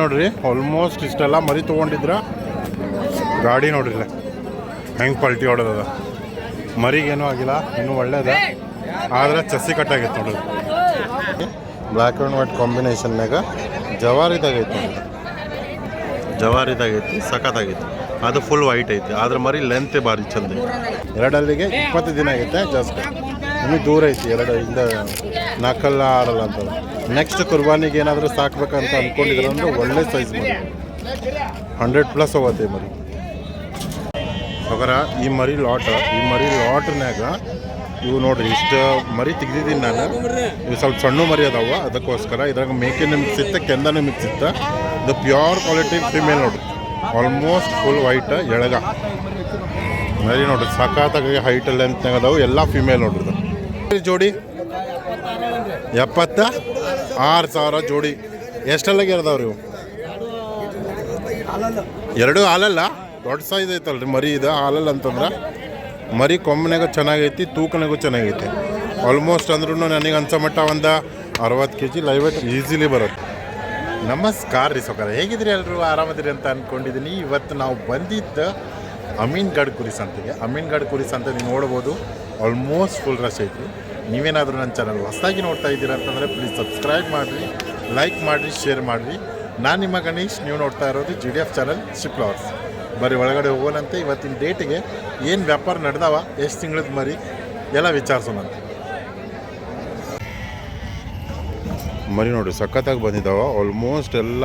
ನೋಡ್ರಿ ಆಲ್ಮೋಸ್ಟ್ ಇಷ್ಟೆಲ್ಲ ಮರಿ ತೊಗೊಂಡಿದ್ರ ಗಾಡಿ ನೋಡ್ರಿ ಹೆಂಗ್ ಪಲ್ಟಿ ಹೊಡೆದದ. ಮರಿಗೇನು ಆಗಿಲ್ಲ ಇನ್ನೂ ಒಳ್ಳೇದ. ಆದ್ರೆ ಚಸ್ಸಿ ಕಟ್ಟಾಗೈತೆ ನೋಡ್ರಿ. ಬ್ಲ್ಯಾಕ್ ಆ್ಯಂಡ್ ವೈಟ್ ಕಾಂಬಿನೇಷನ್ನಾಗ ಜವಾರಿದಾಗೈತೆ ನೋಡ್ರಿ. ಜವಾರಿದಾಗೈತಿ ಸಖತ್ತಾಗೈತಿ. ಅದು ಫುಲ್ ವೈಟ್ ಐತಿ. ಆದ್ರೆ ಮರಿ ಲೆಂತ್ ಭಾರಿ ಚಂದ ಎರಡಲ್ಲಿಗೆ ಇಪ್ಪತ್ತು ದಿನ ಆಗೈತೆ ಜಾಸ್ತಿ ಇನ್ನೂ ದೂರ ಐತಿ ಎರಡು ಇಂದ ನಾಲ್ಕಲ್ಲ ಆರಲ್ಲ ಅಂತ ನೆಕ್ಸ್ಟ್ ಕುರ್ಬಾನಿಗೆ ಏನಾದರೂ ಸಾಕ್ಬೇಕಂತ ಅಂದ್ಕೊಂಡಿದ್ರೆ ಅಂದರೆ ಒಳ್ಳೆ ಸೈಜ್ ಮರಿ. ಹಂಡ್ರೆಡ್ ಪ್ಲಸ್ ಹೋಗತ್ತೆ ಮರಿ. ಅವರ ಈ ಮರಿ ಲಾಟ್ ಈ ಮರಿ ಲಾಟ್ನಾಗ ಇವು ನೋಡ್ರಿ, ಇಷ್ಟು ಮರಿ ತೆಗ್ದಿದ್ದೀನಿ ನಾನು. ಇವು ಸ್ವಲ್ಪ ಸಣ್ಣ ಮರಿ ಅದಾವ, ಅದಕ್ಕೋಸ್ಕರ ಇದ್ರಾಗ ಮೇಕೆನೂ ಮಿಕ್ಸ್ ಇತ್ತ, ಕೆಂದನೂ ಮಿಕ್ಸ್ ಇದು ಪ್ಯೂರ್ ಕ್ವಾಲಿಟಿ ಫಿಮೇಲ್ ನೋಡ್ರಿ. ಆಲ್ಮೋಸ್ಟ್ ಫುಲ್ ವೈಟ್ ಎಳಗ. ಮರಿ ನೋಡ್ರಿ, ಸಖತ್ತಾಗಿ ಹೈಟ್ ಲೆಂತ್ನಾಗ ಅದಾವು, ಎಲ್ಲ ಫಿಮೇಲ್ ನೋಡ್ರಿ ಜೋಡಿ. ಎಪ್ಪತ್ತ? ಆರು ಸಾವಿರ ಜೋಡಿ. ಎಷ್ಟೆಲ್ಲ ಇರ್ತಾವ್ರಿ ಇವು? ಎರಡು ಹಾಲಲ್ಲ? ದೊಡ್ಡ ಸೈಜ್ ಐತಲ್ರಿ ಮರಿ ಇದು, ಹಾಲಲ್ಲ ಅಂತಂದ್ರೆ. ಮರಿ ಕೊಮ್ಮನಾಗ ಚೆನ್ನಾಗೈತಿ ತೂಕನಾಗೂ ಚೆನ್ನಾಗೈತಿ. ಆಲ್ಮೋಸ್ಟ್ ಅಂದ್ರೂ ನನಗೆ ಅನ್ಸೋ ಮಟ್ಟ ಒಂದು ಅರವತ್ತು ಕೆ ಜಿ ಲೈವತ್ತು ಈಸಿಲಿ ಬರುತ್ತೆ. ನಮಸ್ಕಾರ ರೀ ಸೊಕರ ಹೇಗಿದ್ರಿ ಎಲ್ಲರೂ ಆರಾಮದಿರಿ ಅಂತ ಅಂದ್ಕೊಂಡಿದ್ದೀನಿ ಇವತ್ತು ನಾವು ಬಂದಿದ್ದು ಅಮೀನ್ಗಢ್ ಕುರಿ ಸಂತೆಗೆ. ಅಮೀನ್ಗಢ್ ಕುರಿ ಸಂತೆ ನೀವು ನೋಡ್ಬೋದು. ಆಲ್ಮೋಸ್ಟ್ ಫುಲ್ ರಶ್ ಐತಿ ನೀವೇನಾದರೂ ನನ್ನ ಚಾನಲ್ ಹೊಸದಾಗಿ ನೋಡ್ತಾ ಇದ್ದೀರಾ ಅಂತಂದರೆ ಪ್ಲೀಸ್ ಸಬ್ಸ್ಕ್ರೈಬ್ ಮಾಡಿರಿ ಲೈಕ್ ಮಾಡಿರಿ ಶೇರ್ ಮಾಡಿರಿ. ನಾನು ನಿಮ್ಮ ಗಣೇಶ್, ನೀವು ನೋಡ್ತಾ ಇರೋದು G D F channel sheep lovers ಬರೀ ಒಳಗಡೆ ಹೋಗೋಣಂತೆ, ಇವತ್ತಿನ ಡೇಟಿಗೆ ಏನು ವ್ಯಾಪಾರ ನಡೆದವ, ಎಷ್ಟು ತಿಂಗಳದ ಮರಿ, ಎಲ್ಲ ವಿಚಾರಿಸೋಣಂತೆ ಮರಿ ನೋಡಿ ಸಖತ್ತಾಗಿ ಬಂದಿದ್ದಾವ ಆಲ್ಮೋಸ್ಟ್ ಎಲ್ಲ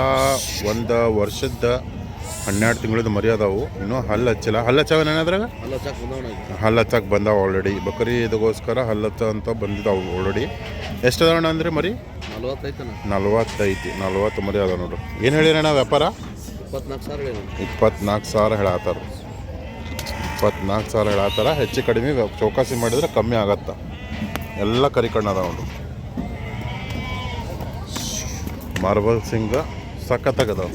ಒಂದು ವರ್ಷದ ಹನ್ನೆರಡು ತಿಂಗಳದ ಮರಿ ಅದಾವು ಇನ್ನೂ ಹಲ್ಲು ಹಚ್ಚಿಲ್ಲ. ಹಲ್ಲು ಹಚ್ಚಾವ ಏನಾದ್ರಾಗ ಹಲ್ಲು ಹಚ್ಚಕ್ಕೆ ಬಂದಾವ ಆಲ್ರೆಡಿ ಬಕರಿ ಇದಕ್ಕೋಸ್ಕರ ಹಲ್ಲು ಹಚ್ಚ ಅಂತ ಬಂದಿದ್ದಾವೆ ಆಲ್ರೆಡಿ ಎಷ್ಟು ಅದಾವಣ್ಣ ಅಂದರೆ ಮರಿ? ನಲ್ವತ್ತೈತಿ. ನಲ್ವತ್ತು ಮರಿ ಅದಾವ ನೋಡ್ರಿ ಏನು ಹೇಳಿರಣ್ಣ ವ್ಯಾಪಾರ? ಇಪ್ಪತ್ನಾಲ್ಕು ಸಾವಿರ ಹೇಳಿ ಇಪ್ಪತ್ನಾಲ್ಕು ಸಾವಿರ ಹೇಳತ್ತಾರ ಇಪ್ಪತ್ನಾಲ್ಕು ಸಾವಿರ ಹೇಳತ್ತಾರ ಹೆಚ್ಚು ಕಡಿಮೆ ಚೌಕಾಸಿ ಮಾಡಿದ್ರೆ ಕಮ್ಮಿ ಆಗತ್ತ. ಎಲ್ಲ ಕರಿ ಕಣ್ಣು ಅದಾವ ನೋಡ್ರಿ ಮಾರ್ಬಲ್ ಸಿಂಗ ಸಖತ್ತಾಗದಾವ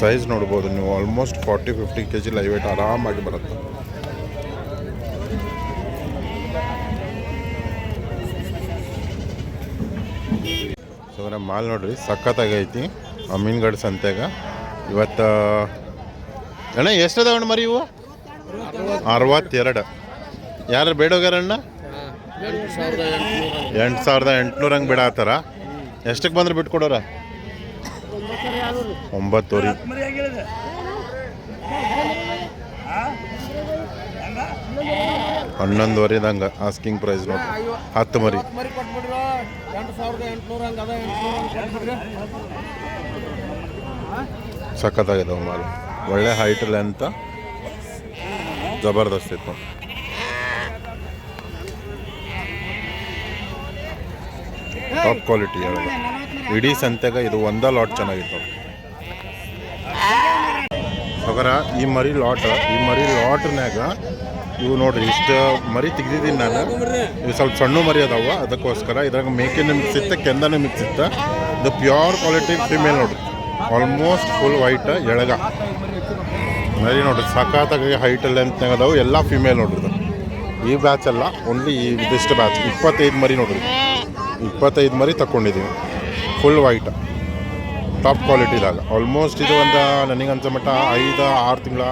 ಸೈಜ್ ನೋಡ್ಬೋದು ನೀವು almost forty fifty K G live weight ಆರಾಮಾಗಿ ಬರುತ್ತೆ. ಸೊ ಮಾಲ್ ನೋಡ್ರಿ ಸಖತ್ತಾಗೈತಿ ಅಮೀನ್ಗಢ ಸಂತೆಗ. ಇವತ್ತು, ಅಣ್ಣ ಎಷ್ಟು ಅಣ್ಣ ಮರಿ ಇವು? ಅರವತ್ತೆರಡು. ಯಾರು ಬೇಡೋಗ್ಯಾರಣ್ಣ ಎಂಟು ಸಾವಿರದ ಎಂಟುನೂರ ಹಂಗೆ ಬಿಡತ್ತಾರ ಎಷ್ಟಕ್ಕೆ ಬಂದ್ರೆ ಬಿಟ್ಕೊಡೋರ? ಒಂಬತ್ತುವರೆ. ಹನ್ನೊಂದುವರೆದಂಗೆ ಆಸ್ಕಿಂಗ್ ಪ್ರೈಸ್ ನೋಡಿ. ಹತ್ತು ಮರಿ ಸಖತ್ತಾಗಿದ್ದಾವೆ ಮಾಲ್. ಒಳ್ಳೆ ಹೈಟ್ ಲೆಂತ್ ಜಬರ್ದಸ್ತ್ ಇತ್ತು. ಟಾಪ್ ಕ್ವಾಲಿಟಿ ಇಡೀ ಸಂತೆಗೆ ಇದು ಒಂದ ಲಾಟ್ ಚೆನ್ನಾಗಿತ್ತು. ಅವರ ಈ ಮರಿ ಲಾಟ್ ಈ ಮರಿ ಲಾಟ್ನಾಗ ಇವು ನೋಡ್ರಿ, ಇಷ್ಟು ಮರಿ ತೆಗ್ದಿದ್ದೀನಿ ನಾನು. ಇವು ಸ್ವಲ್ಪ ಸಣ್ಣ ಮರಿ ಅದಾವ, ಅದಕ್ಕೋಸ್ಕರ ಇದ್ರಾಗ ಮೇಕೆನೂ ಮಿಕ್ಸ್ ಇತ್ತ, ಕೆಂದನೂ ಮಿಕ್ಸ್ ಇತ್ತ. ಇದು ಪ್ಯೂರ್ ಕ್ವಾಲಿಟಿ ಫಿಮೇಲ್ ನೋಡ್ರಿ. ಆಲ್ಮೋಸ್ಟ್ ಫುಲ್ ವೈಟ್ ಎಳಗ. ಮರಿ ನೋಡ್ರಿ, ಸಖತ್ತಾಗಿ ಹೈಟ್ ಲೆಂತ್ನಾಗ ಅದಾವು, ಎಲ್ಲ ಫಿಮೇಲ್ ನೋಡ್ರಿ. ಈ ಬ್ಯಾಚ್ ಅಲ್ಲ ಓನ್ಲಿ ಈ ಇದಿಷ್ಟು ಬ್ಯಾಚ್ ಇಪ್ಪತ್ತೈದು ಮರಿ ನೋಡ್ರಿ. ಇಪ್ಪತ್ತೈದು ಮರಿ ತಗೊಂಡಿದ್ದೀವಿ ಫುಲ್ ವೈಟ್ ಟಾಪ್ ಕ್ವಾಲಿಟಿದಾಗ ಆಲ್ಮೋಸ್ಟ್ ಇದು ಒಂದು ನನಗೆ ಅಂತ ಮಟ್ಟ ಐದು, ಆರು ತಿಂಗಳ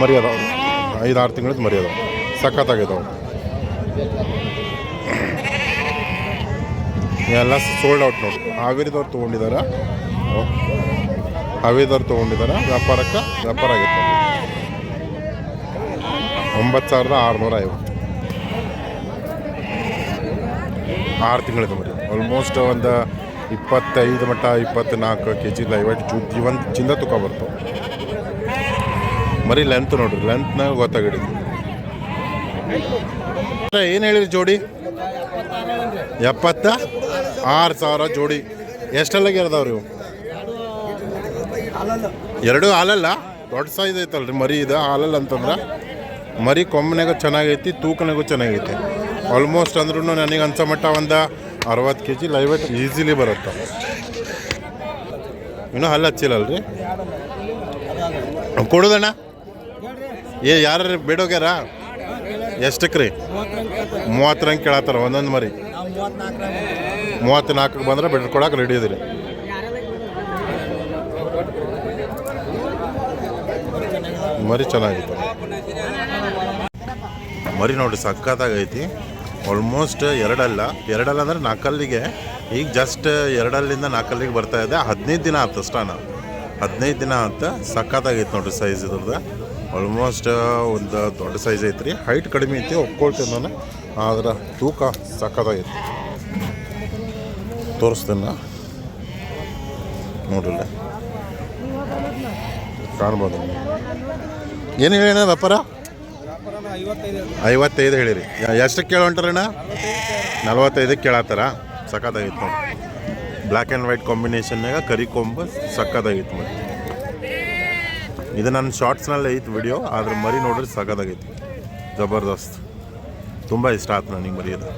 ಮರಿ ಅದಾವ ಐದು, ಆರು ತಿಂಗಳದ್ದು ಮರಿ ಅದಾವ ಸಖತ್ತಾಗಿದ್ದಾವೆ. ಎಲ್ಲ ಸೋಲ್ಡ್ ಔಟ್ ನೋಡಿ. ಹಾವೇರಿದವ್ರು ತೊಗೊಂಡಿದ್ದಾರೆ ಹಾವೇರಿದವ್ರು ತೊಗೊಂಡಿದ್ದಾರೆ ವ್ಯಾಪಾರಕ್ಕೆ ವ್ಯಾಪಾರ ಆಗಿತ್ತು. ಒಂಬತ್ತು ಸಾವಿರದ ಆರುನೂರ ಐವತ್ತು. ಆರು ತಿಂಗಳದ್ದು ಮರಿ ಆಲ್ಮೋಸ್ಟ್ ಒಂದು ಇಪ್ಪತ್ತೈದು ಮಟ್ಟ ಇಪ್ಪತ್ನಾಲ್ಕು ಕೆ ಜಿ ಲೈವಟ್ ಜೂ ಜೀವನ್ ಚಿಂದ ತುಕ ಬರ್ತವೆ ಮರಿ ಲೆಂತ್ ನೋಡ್ರಿ ಲೆಂತ್ನಾಗ ಗೊತ್ತಾಗಿಡಿದ್ವಿ ಏನು ಹೇಳಿರಿ ಜೋಡಿ? ಎಪ್ಪತ್ತ ಆರು ಸಾವಿರ ಜೋಡಿ. ಎಷ್ಟೆಲ್ಲಾಗಿ ಇರ್ತಾವ್ರಿ ಇವು? ಎರಡು ಹಾಲಲ್ಲ? ದೊಡ್ಡ ಸೈಜ್ ಐತಲ್ರಿ, ಮರಿ ಇದು ಹಾಲಲ್ಲ ಅಂತಂದ್ರೆ. ಮರಿ ಕೊಮ್ಮನಾಗ ಚೆನ್ನಾಗೈತಿ, ತೂಕನಾಗೂ ಚೆನ್ನಾಗೈತಿ. ಆಲ್ಮೋಸ್ಟ್ ಅಂದ್ರೂ ನನಗೆ ಅನ್ಸೋ ಮಟ್ಟ ಒಂದು ಅರವತ್ತು ಕೆ ಜಿ ಲೈವಟ್ ಈಸಿಲಿ ಬರುತ್ತೆ? ಇನ್ನೂ ಹಲ್ಲು ರೀ ಕೊಡೋದಣ್ಣ? ಏ ಯಾರು ಬೇಡೋಗ್ಯಾರ? ಎಷ್ಟಕ್ಕೆ ರೀ ಮೂವತ್ತರಂಗೆ ಕೇಳತ್ತಾರ, ಒಂದೊಂದು ಮರಿ. ಮೂವತ್ತು ನಾಲ್ಕಕ್ಕೆ ಬಂದ್ರೆ ಬೆಡ್ ಕೊಡಕ್ಕೆ ರೆಡಿ ಇದ್ರಿ. ಮರಿ ಚೆನ್ನಾಗಿತ್ತು. ಮರಿ ನೋಡಿ ಸಖತ್ತಾಗೈತಿ. ಆಲ್ಮೋಸ್ಟ್ ಎರಡಲ್ಲ. ಎರಡಲ್ಲ ಅಂದರೆ ನಾಲ್ಕಲ್ಲಿಗೆ. ಈಗ ಜಸ್ಟ್ ಎರಡಲ್ಲಿಂದ ನಾಲ್ಕಲ್ಲಿಗೆ ಬರ್ತಾ ಇದೆ. ಹದಿನೈದು ದಿನ ಆಯ್ತು ಅಷ್ಟಾನ ಹದಿನೈದು ದಿನ ಅಂತ ಸಖತ್ತಾಗೈತೆ ನೋಡ್ರಿ ಸೈಜ್ ಇದ್ರದ್ದು. ಆಲ್ಮೋಸ್ಟ್ ಒಂದು ದೊಡ್ಡ ಸೈಜ್ ಐತ್ರಿ. ಹೈಟ್ ಕಡಿಮೆ ಐತಿ, ಒಪ್ಕೊಳ್ತೀನಿ ನಾನು. ಆದ್ರೆ ತೂಕ ಸಖತ್ತಾಗೈತಿ. ತೋರಿಸ್ತೀನಿ ನೋಡ್ರಿ ಕಾಣ್ಬೋದು. ಏನು ಹೇಳಿ ವ್ಯಾಪಾರ? ಐವತ್ತೈದು ಹೇಳಿರಿ. ಎಷ್ಟಕ್ಕೆ ಕೇಳ ಹೊಂಟಾರಣ್ಣ ನಲ್ವತ್ತೈದಕ್ಕೆ ಕೇಳತ್ತಾರ? ಸಖತ್ತಾಗಿತ್ತು. ಬ್ಲ್ಯಾಕ್ ಆ್ಯಂಡ್ ವೈಟ್ ಕಾಂಬಿನೇಷನ್ನಾಗ ಕರಿ ಕೊಂಬು ಸಖತ್ತಾಗಿತ್ತು ಮತ್ತೆ ಇದು ನನ್ನ ಶಾರ್ಟ್ಸ್ನಲ್ಲಿ ಐತೆ ವಿಡಿಯೋ ಆದ್ರೆ ಮರಿ ನೋಡ್ರಿ ಸಖತ್ತಾಗೈತಿ ಜಬರ್ದಸ್ತ್. ತುಂಬ ಇಷ್ಟ ಆಯ್ತು ನನಗೆ ಮರಿ ಅದು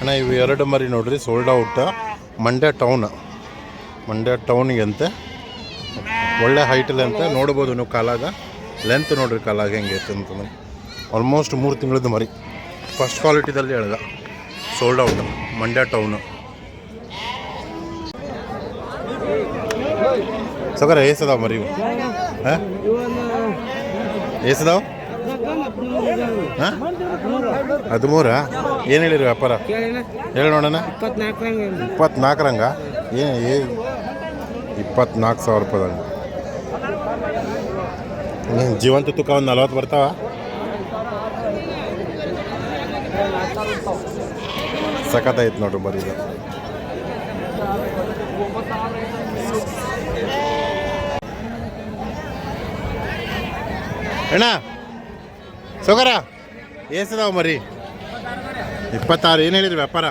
ಅಣ್ಣ, ಇವು ಎರಡು ಮರಿ ನೋಡ್ರಿ sold out Mandya town Mandya ಟೌನಿಗೆ ಅಂತೆ. ಒಳ್ಳೆ ಹೈಟಲ್ಲಿ ಅಂತ ನೋಡ್ಬೋದು ನೀವು ಕಾಲಾಗ. ಲೆಂತ್ ನೋಡ್ರಿ ಕಾಲಾಗ ಹೆಂಗೆ ಇತ್ತು ಅಂತ ಆಲ್ಮೋಸ್ಟ್ ಮೂರು ತಿಂಗಳದ್ದು ಮರಿ. ಫಸ್ಟ್ ಕ್ವಾಲಿಟಿದಲ್ಲಿ ಹೇಳ್ದ ಸೋಲ್ಡ್ ಔಟ್ ಮಂಡ್ಯ ಟೌನು ಸಗರ ಏಸದಾವ ಮರಿ ಏಸದಾವ? ಹಾಂ? ಹದಿಮೂರ? ಏನು ಹೇಳಿರಿ ವ್ಯಾಪಾರ? ಹೇಳಿ ನೋಡೋಣ. ಇಪ್ಪತ್ನಾಲ್ಕು ಇಪ್ಪತ್ನಾಲ್ಕರಂಗ ಏನು ಇಪ್ಪತ್ನಾಲ್ಕು ಸಾವಿರ ರೂಪಾಯಿ ಜೀವಂತ ತೂಕ ಒಂದು ನಲ್ವತ್ತು ಬರ್ತಾವ? ಸಖತ್ತೈತೆ ನೋಡ್ರಿ ಬರೀ ಇದು. ಅಣ್ಣ ಸೋಗರ ಏಸದಾವ ಮರಿ. ಇಪ್ಪತ್ತಾರು ಏನು ಹೇಳಿದ್ರಿ ವ್ಯಾಪಾರ?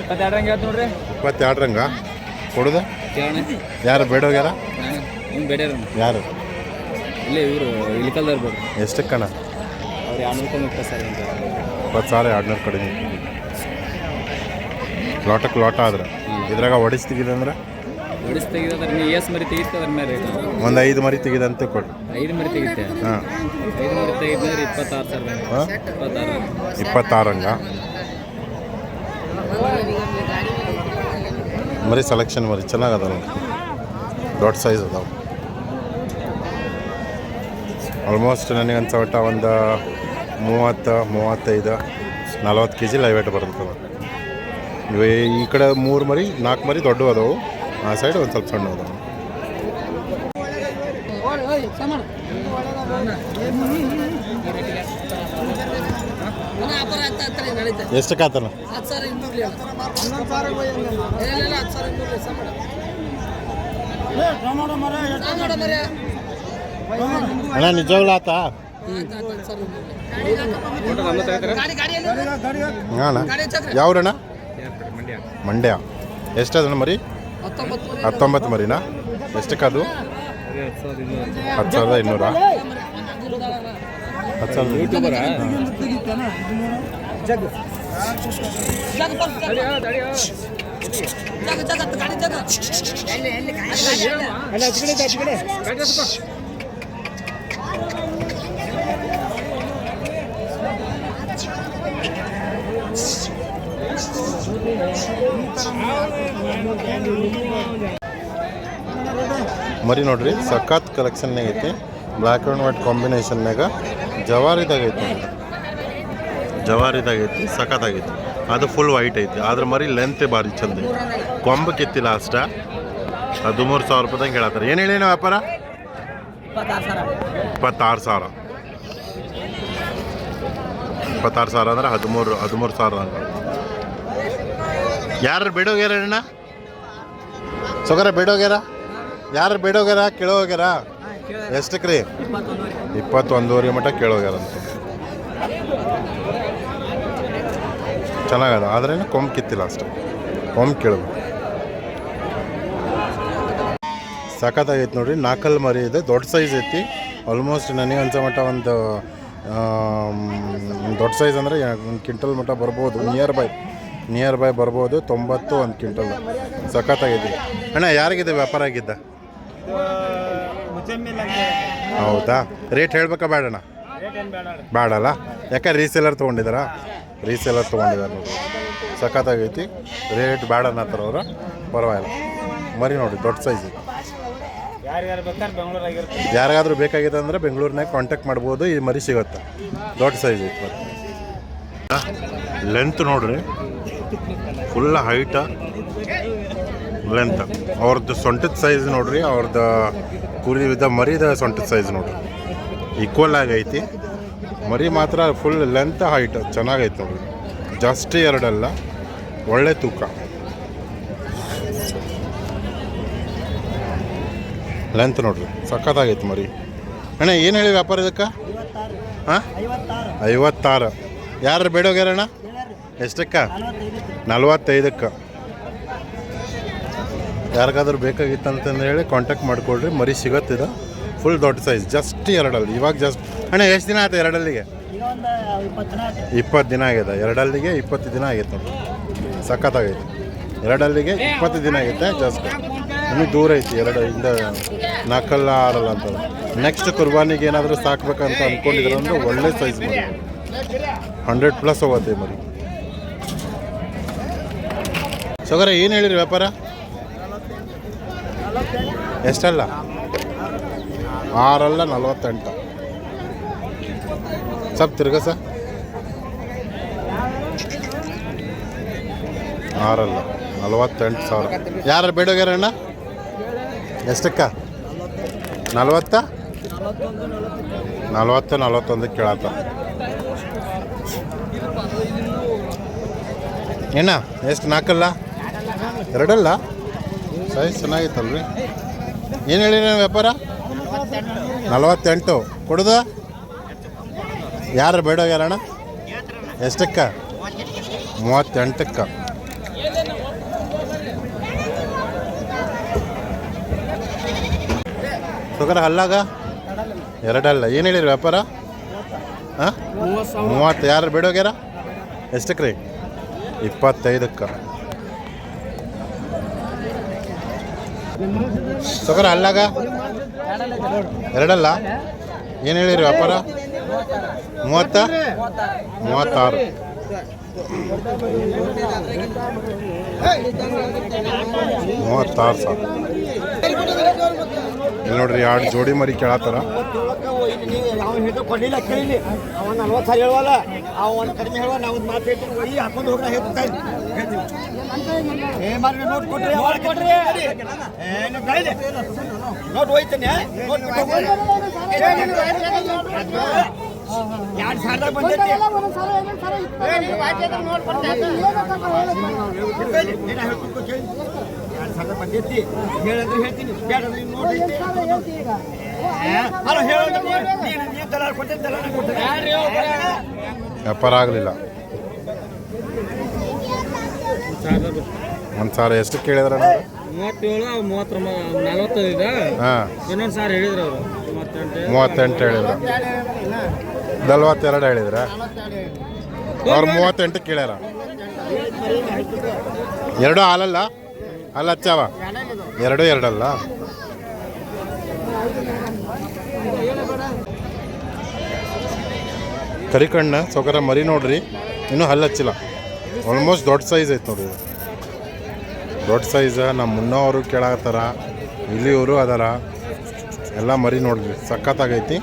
ಇಪ್ಪತ್ತೆರಡರಂಗೆ ಕೊಡುದ? ಯಾರು ಬೇಡೋಗ್ಯಾರ? ಹೋಗ್ಯಾರ ಬೇಡ ಯಾರು? ಇಲ್ಲೇ ಇವರು ಅವ್ರು ಎರಡು ಇಪ್ಪತ್ತು ಸರ್ ಅಂತ ಇಪ್ಪತ್ತು ಸಾವಿರ ಎರಡುನೂರು ಕಡಿಮೆ. ಲೋಟಕ್ಕೆ ಲೋಟ ಆದ್ರೆ. ಇದ್ರಾಗ ಹೊಡಿಸ್ ತೆಗಿದಂದ್ರೆ? ಹೊಡಿಸ್ ತೆಗಿದ್ರೆ ನೀವು ಮರಿ ಅದ್ರ ಮೇಲೆ ರೇಟ್ ಒಂದು ಐದು ಮರಿ ತೆಗಿದಂತೆ ಕೊಡು. ಐದು ಮರಿ ತೆಗಿತೆ? ಹಾಂ. ಐದು ಮರಿ ತೆಗಿದ್ರೆ ಇಪ್ಪತ್ತಾರು ಸಾವಿರ ಹಾಂ? ಇಪ್ಪತ್ತಾರು. ಇಪ್ಪತ್ತಾರಂಗ? ಮರಿ ಸೆಲೆಕ್ಷನ್ ಮರಿ ಚೆನ್ನಾಗದ ದೊಡ್ಡ ಸೈಜ್ ಅದಾವ. ಆಲ್ಮೋಸ್ಟ್ ನನಗೆ ಅನ್ಸೋಟ ಒಂದು ಮೂವತ್ತು ಮೂವತ್ತೈದು ನಲ್ವತ್ತು ಕೆ ಜಿ ಲೈವೇಟ್ ಬರುತ್ತೆ ಇವೇ ಈ ಕಡೆ ಮೂರು ಮರಿ ನಾಲ್ಕು ಮರಿ ದೊಡ್ಡವು ಅದಾವು. ಆ ಸೈಡ್ ಒಂದು ಸ್ವಲ್ಪ ಸಣ್ಣ ಅದಾವು. ಎಷ್ಟಕ್ಕೆ ಆತನ ಅಣ್ಣ ನಿಜವಾಗ್ಲೂ ಆತ? ಹಾಂ ಯಾವ್ರಣ್ಣ? ಮಂಡ್ಯ. ಎಷ್ಟ ಎಷ್ಟದಣ್ಣ ಮರಿ? ಹತ್ತೊಂಬತ್ತು ಮರಿನ? ಎಷ್ಟಕ್ಕದು ಅದು? ಹತ್ತು ಸಾವಿರದ ಇನ್ನೂರ? ಹತ್ತು ಸಾವಿರದ ಯೂಟ್ಯೂಬರ ಮರಿ ನೋಡ್ರಿ, ಸಖತ್ ಕಲೆಕ್ಷನ್ನಾಗ ಐತಿ. ಬ್ಲ್ಯಾಕ್ ಆ್ಯಂಡ್ ವೈಟ್ ಕಾಂಬಿನೇಷನ್ನಾಗ ಜವಾರಿದಾಗ ಐತಿ ಜವಾರಿದಾಗ ಐತಿ ಸಖತ್ತಾಗೈತಿ ಅದು ಫುಲ್ ವೈಟ್ ಐತಿ. ಆದ್ರೆ ಮರಿ ಲೆಂತ್ ಭಾರಿ ಚಂದ ಕೊಂಬ ಕಿತ್ತಿ ಲಾಸ್ಟ ಹದಿಮೂರು ಸಾವಿರ ರೂಪಾಯಿದಂಗೆ ಹೇಳತ್ತಾರೆ ಏನು ಹೇಳಿ ವ್ಯಾಪಾರ? ಇಪ್ಪತ್ತಾರು ಸಾವಿರ. ಇಪ್ಪತ್ತಾರು ಸಾವಿರ ಅಂದ್ರೆ ಹದಿಮೂರು ಹದಿಮೂರು ಸಾವಿರ ಅಂದ್ರೆ ಯಾರು ಬೇಡೋಗ್ಯಾರ ಅಣ್ಣ? ಸೊಗರ ಬೇಡೋಗ್ಯಾರ? ಯಾರು ಬೇಡೋಗ್ಯಾರ? ಕೇಳೋಗ್ಯಾರ? ಎಷ್ಟಕ್ಕೆ ರೀ ಇಪ್ಪತ್ತೊಂದೂವರೆ ಮಟ್ಟ ಕೇಳೋಗ್ಯಾರ ಅಂತ. ಚೆನ್ನಾಗದ? ಆದ್ರೆ ಕೊಂಬ್ ಕಿತ್ತಿಲ್ಲ ಅಷ್ಟು. ಕೊಂಬ್ ಕೇಳಬೇಕು. ಸಖತ್ತಾಗೈತೆ ನೋಡ್ರಿ. ನಾಲ್ಕಲ್ಲಿ ಮರಿ ಇದೆ. ದೊಡ್ಡ ಸೈಜ್ ಐತಿ. ಆಲ್ಮೋಸ್ಟ್ ನನಗೆ ಅನ್ಸೋ ಮಟ್ಟ ಒಂದು ದೊಡ್ಡ ಸೈಜ್ ಅಂದರೆ ಒಂದು ಕ್ವಿಂಟಲ್ ಮಟ್ಟ ಬರ್ಬೋದು. ನಿಯರ್ ಬೈ ನಿಯರ್ ಬೈ ಬರ್ಬೋದು, ತೊಂಬತ್ತು ಒಂದು ಕ್ವಿಂಟಲ್. ಸಖತ್ತಾಗಿದೆ. ಅಣ್ಣ, ಯಾರಿಗಿದೆ ವ್ಯಾಪಾರ ಆಗಿದ್ದ? ಹೌದಾ? ರೇಟ್ ಹೇಳ್ಬೇಕಾ ಬೇಡಣ್ಣ ಬೇಡಲ್ಲ ಯಾಕೆ ರೀಸೇಲರ್ ತೊಗೊಂಡಿದ್ದಾರಾ? ರೀಸೇಲರ್ ತೊಗೊಂಡಿದ್ದಾರೆ ನೋಡಿ. ಸಖತ್ತಾಗೈತಿ. ರೇಟ್ ಬೇಡ ಅನ್ನತ್ತಾರ ಅವರು ಪರವಾಗಿಲ್ಲ. ಮರಿ ನೋಡಿ, ದೊಡ್ಡ ಸೈಜ್ ಯಾರಿಗಾದ್ರೂ ಬೇಕಾಗಿದೆ ಅಂದರೆ ಬೆಂಗಳೂರಿನಾಗ ಕಾಂಟ್ಯಾಕ್ಟ್ ಮಾಡ್ಬೋದು. ಈ ಮರಿ ಸಿಗುತ್ತೆ. ದೊಡ್ಡ ಸೈಜ್ ಐತೆ ಲೆಂತ್ ನೋಡ್ರಿ. ಫುಲ್ ಹೈಟ ಲೆಂತ್ ಅವ್ರದ್ದು ಸೊಂಟದ ಸೈಜ್ ನೋಡ್ರಿ ಅವ್ರದ್ದು ಕುರಿ ವಿಧ ಮರಿದ ಸೊಂಟದ ಸೈಜ್ ನೋಡ್ರಿ. ಈಕ್ವಲ್ ಆಗೈತಿ ಮರಿ ಮಾತ್ರ ಫುಲ್ ಲೆಂತ್ ಹೈಟ್ ಚೆನ್ನಾಗೈತೆ ನೋಡ್ರಿ. ಜಾಸ್ತಿ ಎರಡಲ್ಲ ಒಳ್ಳೆ ತೂಕ. ಲೆಂತ್ ನೋಡ್ರಿ ಸಖತ್ತಾಗೈತೆ ಮರಿ. ಅಣ್ಣ ಏನು ಹೇಳಿ ವ್ಯಾಪಾರ ಇದಕ್ಕೆ? ಹಾಂ? ಐವತ್ತಾರು. ಯಾರು ಬೇಡೋಗ್ಯಾರಣ್ಣ? ಎಷ್ಟಕ್ಕ? ನಲ್ವತ್ತೈದಕ್ಕೆ. ಯಾರಿಗಾದ್ರೂ ಬೇಕಾಗಿತ್ತು ಅಂತಂದು ಹೇಳಿ ಕಾಂಟ್ಯಾಕ್ಟ್ ಮಾಡಿಕೊಡ್ರಿ ಮರಿ ಸಿಗತ್ತಿದ. ಫುಲ್ ದೊಡ್ಡ ಸೈಜ್ ಜಸ್ಟ್ ಎರಡಲ್ಲಿ, ಇವಾಗ ಜಸ್ಟ್ ಅಣ್ಣ, ಎಷ್ಟು ದಿನ ಆಯ್ತು ಎರಡಲ್ಲಿಗೆ? ಇಪ್ಪತ್ತು ದಿನ ಆಗಿದೆ, ಎರಡಲ್ಲಿಗೆ ಇಪ್ಪತ್ತು ದಿನ ಆಗೈತೆ ನೋಡಿ. ಸಖತ್ತಾಗೈತೆ. ಎರಡಲ್ಲಿಗೆ ಇಪ್ಪತ್ತು ದಿನ ಆಗೈತೆ ಜಸ್ಟ್ ಇನ್ನೂ ದೂರ ಐತಿ, ಎರಡು ಇಂದ ನಾಲ್ಕಲ್ಲ, ಆರಲ್ಲ ಅಂತ. ನೆಕ್ಸ್ಟ್ ಕುರ್ಬಾನಿಗೆ ಏನಾದರೂ ಸಾಕ್ಬೇಕಂತ ಅಂದ್ಕೊಂಡಿದ್ರೆ ಅಂದ್ರೆ ಒಳ್ಳೆ ಸೈಜ್ ಮರಿ. ಹಂಡ್ರೆಡ್ ಪ್ಲಸ್ ಹೋಗುತ್ತೆ ಮರಿ. ಸಗರ, ಏನು ಹೇಳಿರಿ ವ್ಯಾಪಾರ? ಎಷ್ಟಲ್ಲ? ಆರಲ್ಲ ನಲ್ವತ್ತೆಂಟು. ಸಪ್ ತಿರ್ಗ ಸರ್. ಆರಲ್ಲ, ನಲವತ್ತೆಂಟು ಸಾವಿರ. ಯಾರು ಬೇಡೋಗ್ಯಾರಣ್ಣ ಎಷ್ಟಕ್ಕ? ನಲ್ವತ್ತ? ನಲ್ವತ್ತು, ನಲ್ವತ್ತೊಂದು ಕೇಳತ್ತ ಏನ, ಎಷ್ಟು ನಾಲ್ಕಲ್ಲ ಎರಡಲ್ಲ? ಸೈಜ್ ಚೆನ್ನಾಗಿತ್ತಲ್ರಿ. ಏನು ಹೇಳಿರಿ ವ್ಯಾಪಾರ? ನಲವತ್ತೆಂಟು. ಕೊಡುದ? ಯಾರು ಬೇಡೋಗ್ಯಾರಣ್ಣ ಎಷ್ಟಕ್ಕ? ಮೂವತ್ತೆಂಟಕ್ಕ. ಸುಗರ ಹಲ್ಲಾಗ? ಎರಡಲ್ಲ. ಏನು ಹೇಳಿರಿ ವ್ಯಾಪಾರ? ಹಾಂ? ಮೂವತ್ತು ಯಾರು ಬೇಡೋಗ್ಯಾರ ಎಷ್ಟಕ್ಕೆ ರೀ? ಇಪ್ಪತ್ತೈದಕ್ಕೆ. ಸುಗರ ಅಲ್ಲಾಗ? ಎರಡಲ್ಲ? ಏನು ಹೇಳಿರಿ ವ್ಯಾಪಾರ ಮೂವತ್ತ? ಮೂವತ್ತಾರು. ಮೂವತ್ತಾರು ಸಾವಿರ ಇಲ್ಲಿ ನೋಡ್ರಿ, ಎರಡು ಜೋಡಿ ಮರಿ ಕೇಳತ್ತಾರ. ಕೇಳಿ ಕೊಡ್ಲಿಲ್ಲ ಕೇಳಿಲಿ ಅವ ನಲ್ವತ್ತು ಸಾವಿರ ಹೇಳುವಲ್ಲ, ಅವ ಒಂದು ಕಡಿಮೆ ಹೇಳುವ, ನಾವು ಒಂದು ಮಾತು ಹೇಳ್ತೀನಿ, ಒಯ್ಯಿ ಹಾಕೊಂಡು ಹೋಗ್ತಾ ಹೇಳ್ತಾ ಏ ನೋಟ್ ಕೊಟ್ರಿ ಕೊಟ್ರಿ ಏ ನೀವು ಬೆಳೆದೆ ನೋಟ್ ಹೋಯ್ತಾನೆ ನೋಟ್ ಎರಡು ಬಂದೈತಿ ಏನ ಹೇಳ್ಬೇಕು ಕೇಳಿ ಎರಡು ಸಾವಿರ ಬಂದೈತಿ ಹೇಳಿದ್ರೆ ಹೇಳ್ತೀನಿ ಬೇಡಂದ್ರೆ ನೋಟ್ ಐತಿ ಅಲ್ಲ ನೀನು ವ್ಯಾಪಾರ ಆಗಲಿಲ್ಲ ಒಂದು ಸಾವಿರ ಎಷ್ಟು ಕೇಳಿದ್ರ ಮೂವತ್ತೇಳು ಮೂವತ್ತರ ನಲವತ್ತೈದ ಹಾಂ. ಇನ್ನೊಂದು ಸಾವಿರ ಹೇಳಿದ್ರು ಅವರು. ಮೂವತ್ತೆಂಟು. ಹೇಳಿದ್ರ. ನಲ್ವತ್ತೆರಡು ಹೇಳಿದ್ರ? ಅವ್ರು ಮೂವತ್ತೆಂಟು ಕೇಳ್ಯಾರ. ಎರಡು ಹಾಲಲ್ಲ? ಅಲ್ಲ ಹಚ್ಚಾವ? ಎರಡು ಎರಡಲ್ಲ? ಕರಿಕಣ್ಣ ಸೊಕರ ಮರಿ ನೋಡ್ರಿ. ಇನ್ನೂ ಹಲ್ಲು ಹಚ್ಚಿಲ್ಲ. ಆಲ್ಮೋಸ್ಟ್ ದೊಡ್ಡ ಸೈಜ್ ಐತೆ ನೋಡ್ರಿ ಇದು. ದೊಡ್ಡ ಸೈಜ ನಮ್ಮ ಮುನ್ನವರು ಕೇಳತ್ತಾರ ಇಲ್ಲಿಯವರು ಅದಾರ. ಎಲ್ಲ ಮರಿ ನೋಡ್ರಿ ಸಖತ್ತಾಗೈತಿ.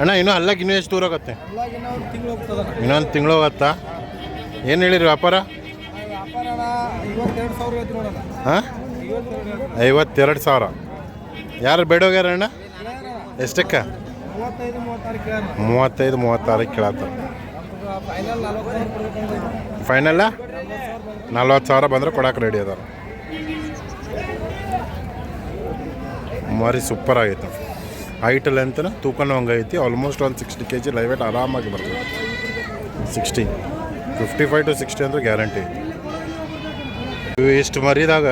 ಅಣ್ಣ, ಇನ್ನೂ ಅಲ್ಲಕ್ಕೆ ಇನ್ನೂ ಎಷ್ಟು ದೂರ ಆಗತ್ತೆ? ಇನ್ನೊಂದು ತಿಂಗಳು ಹೋಗತ್ತಾ? ಏನು ಹೇಳಿರಿ ವ್ಯಾಪಾರ? ಹಾಂ? ಐವತ್ತೆರಡು ಸಾವಿರ. ಯಾರು ಬೇಡೋಗ್ಯಾರ ಅಣ್ಣ? ಎಷ್ಟಕ್ಕೆ? ಮೂವತ್ತೈದು, ಮೂವತ್ತಾರು ಕೇಳತ್ತ ಫೈನಲ್ಲ ನಲ್ವತ್ತು ಸಾವಿರ ಬಂದ್ರೆ ಕೊಡೋಕೆ ರೆಡಿ ಅದಾರ. ಮರಿ ಸೂಪರ್ ಆಗೈತೆ. ಹೈಟ್ ಲೆಂತ್ನ ತೂಕನೂ ಹಂಗೈತಿ. ಆಲ್ಮೋಸ್ಟ್ ಒಂದು ಸಿಕ್ಸ್ಟಿ ಕೆ ಜಿ ಲೈವ್ ಆರಾಮಾಗಿ ಬರ್ತದೆ. Sixty fifty five to sixty ಅಂದ್ರೆ ಗ್ಯಾರಂಟಿ ಇವು ಇಷ್ಟು ಮರಿದಾಗ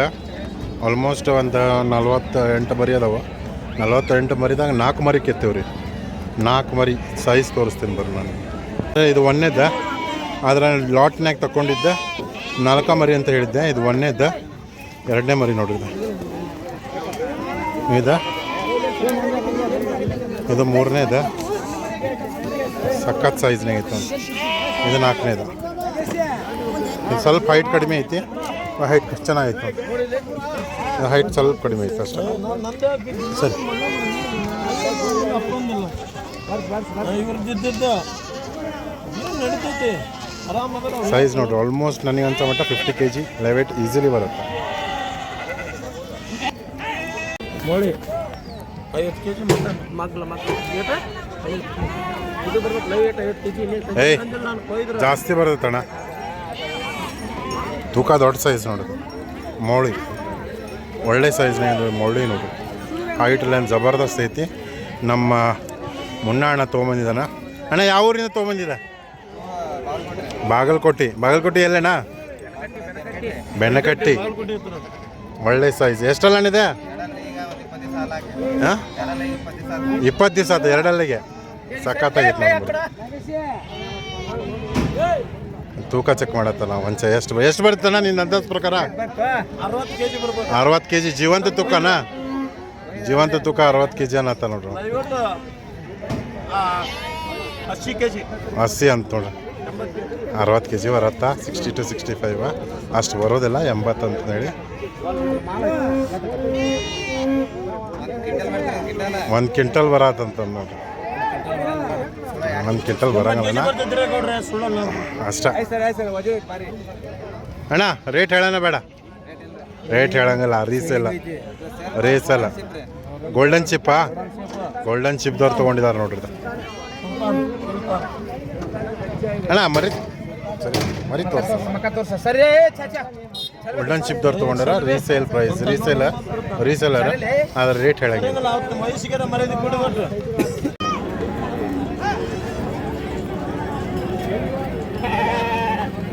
ಆಲ್ಮೋಸ್ಟ್ ಒಂದು ನಲ್ವತ್ತ ಎಂಟು ಮರಿ ಅದಾವ. ನಲ್ವತ್ತೆಂಟು ಮರಿದಾಗ ನಾಲ್ಕು ಮರಿ ಕೆತ್ತೇವೆ ರೀ ನಾಲ್ಕು ಮರಿ ಸೈಜ್ ತೋರಿಸ್ತೀನಿ ಬರ್ರಿ ನಾನು. ಇದು ಒಂದೇದ ಆದರೆ ಲಾಟ್ನ್ಯಾಗ ತಗೊಂಡಿದ್ದೆ ನಾಲ್ಕ ಮರಿ ಅಂತ ಹೇಳಿದ್ದೆ. ಇದು ಒಂದೇದ ಎರಡನೇ ಮರಿ ನೋಡಿದ್ದೆ ಇದು. ಇದೆ. ಮೂರನೇದು ಸಖತ್ ಸೈಜ್ನಾಗ ಒಂದು. ಇದು ನಾಲ್ಕನೇದು ಇದು ಸ್ವಲ್ಪ ಹೈಟ್ ಕಡಿಮೆ ಐತಿ. ಹೈಟ್ ಚೆನ್ನಾಗೈತೆ ಇದು ಹೈಟ್ ಸ್ವಲ್ಪ ಕಡಿಮೆ ಐತೆ ಅಷ್ಟೇ. ಸರಿ. ಇವ್ರದ್ದಿದ್ದು ನಡೀತೈತಿ. ಸೈಜ್ ನೋಡ್ರಿ ಆಲ್ಮೋಸ್ಟ್ ನನಗೆ ಅಂತ ಮಟ್ಟ fifty K G live weight easily ಬರುತ್ತೆ ಏಯ್. ಜಾಸ್ತಿ ಬರುತ್ತೆ ಅಣ್ಣ. ತೂಕ ದೊಡ್ಡ ಸೈಜ್ ನೋಡು. ಮೋಳಿ. ಒಳ್ಳೆ ಸೈಜ್ ನೋಡಿ ಮೋಳಿ ನೋಡಿ. ಹೈಟ್ ಲೈನ್ ಜಬರ್ದಸ್ತ್ ಐತಿ. ನಮ್ಮ ಮುನ್ನ ಅಣ್ಣ ತೊಗೊಂಬಂದಿದ್ದಾನ. ಅಣ್ಣ ಯಾವ ಊರಿಂದ ತೊಗೊಂಬಂದಿದ್ದ? ಬಾಗಲಕೋಟೆ. ಬಾಗಲಕೋಟೆ ಎಲ್ಲಣ್ಣ ಬೆಣ್ಣಕಟ್ಟಿ ಒಳ್ಳೆ ಸೈಜ್ ಎಷ್ಟಲ್ಲ ಅಣ್ಣಿದೆ ಹಾಂ? ಇಪ್ಪತ್ತು ದಿವಸ ಆಯ್ತು ಎರಡಲ್ಲಿಗೆ. ಸಖತ್ತಾಗಿತ್ತು ನಮ್ಗೆ ತೂಕ ಚೆಕ್ ಮಾಡತ್ತಲ್ಲ ಒಂಚ ಎಷ್ಟು ಎಷ್ಟು ಬರುತ್ತಣ್ಣ ನಿನ್ನ ಅಂದಾಜು ಪ್ರಕಾರ? ಅರವತ್ತು ಕೆ ಜಿ ಜೀವಂತ ತೂಕನ? ಜೀವಂತ ತೂಕ ಅರವತ್ತು ಕೆ ಜಿ ಅನ್ನತ್ತ ನೋಡ್ರಿ ಅಸ್ಸಿ ಅಂತ ನೋಡ್ರಿ ಅರವತ್ತು ಕೆ ಜಿ ಬರತ್ತಾ? ಸಿಕ್ಸ್ಟಿ ಟು ಸಿಕ್ಸ್ಟಿ ಫೈವ್ ಅಷ್ಟು ಬರೋದಿಲ್ಲ ಎಂಬತ್ತು ಅಂತ ಹೇಳಿ ಒಂದು ಕ್ವಿಂಟಲ್ ಬರತ್ತಂತ ನೋಡ್ರಿ. ಒಂದು ಕ್ವಿಂಟಲ್ ಬರಂಗಲ್ಲ. ಅಷ್ಟ. ಅಣ್ಣ ರೇಟ್ ಹೇಳೋಣ ಬೇಡ. ರೇಟ್ ಹೇಳಂಗಿಲ್ಲ ರೀಸ್ ಅಲ್ಲ ಗೋಲ್ಡನ್ ಚಿಪ್ಪಾ ಗೋಲ್ಡನ್ ಚಿಪ್ದವ್ರು ತೊಗೊಂಡಿದ್ದಾರೆ ನೋಡ್ರಿ. ಅಣ್ಣ ಮರಿ ಸರಿ ಮರಿ ತೋರಿಸ. ಸರಿ ಗೋಲ್ಡನ್ ಚಿಪ್ದವ್ರು ತೊಗೊಂಡಾರ ರೀಸೇಲ್ ಪ್ರೈಸ್ ರೀಸೇಲ್ ರೀಸೇಲರ್ ಅದ್ರ ರೇಟ್ ಕೊಡಬೇಕು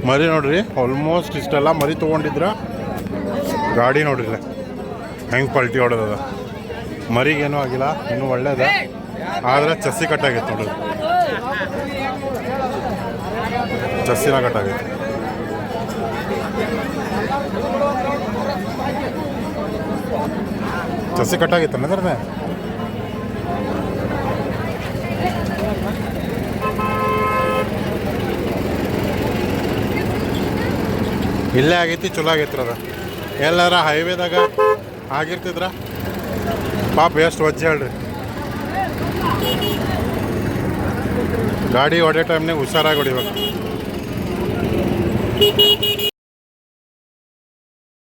ಮರಿ ನೋಡ್ರಿ ಆಲ್ಮೋಸ್ಟ್ ಇಷ್ಟೆಲ್ಲ ಮರಿ ತೊಗೊಂಡಿದ್ರ ಗಾಡಿ ನೋಡ್ರಿ ಹೆಂಗ್ ಪಲ್ಟಿ ಹೊಡೆದದ. ಮರಿಗೇನು ಆಗಿಲ್ಲ ಇನ್ನೂ ಒಳ್ಳೇದ. ಆದ್ರೆ ಚಸ್ಸಿ ಕಟ್ಟಾಗಿತ್ತು ನೋಡ್ರಿ. ಚಸ್ಸಿನ ಕಟ್ಟಾಗೈತೆ ಜಸ್ಸಿ ಕಟ್ಟಾಗೈತೆ ಅದ್ರದ್ದೇ ಇಲ್ಲೇ ಆಗೈತಿ, ಚಲೋ ಆಗೈತ್ರ ಅದ ಎಲ್ಲಾರ ಹೈವೇದಾಗ ಆಗಿರ್ತಿದ್ರ? ಪಾಪ ಎಷ್ಟು ವಜ್ಜೆ ಹೇಳ್ರಿ. ಗಾಡಿ ಹೊಡೆ ಟೈಮ್ನಾಗ ಹುಷಾರಾಗಿ ಹೊಡಿಬೇಕು. Hee hee hee!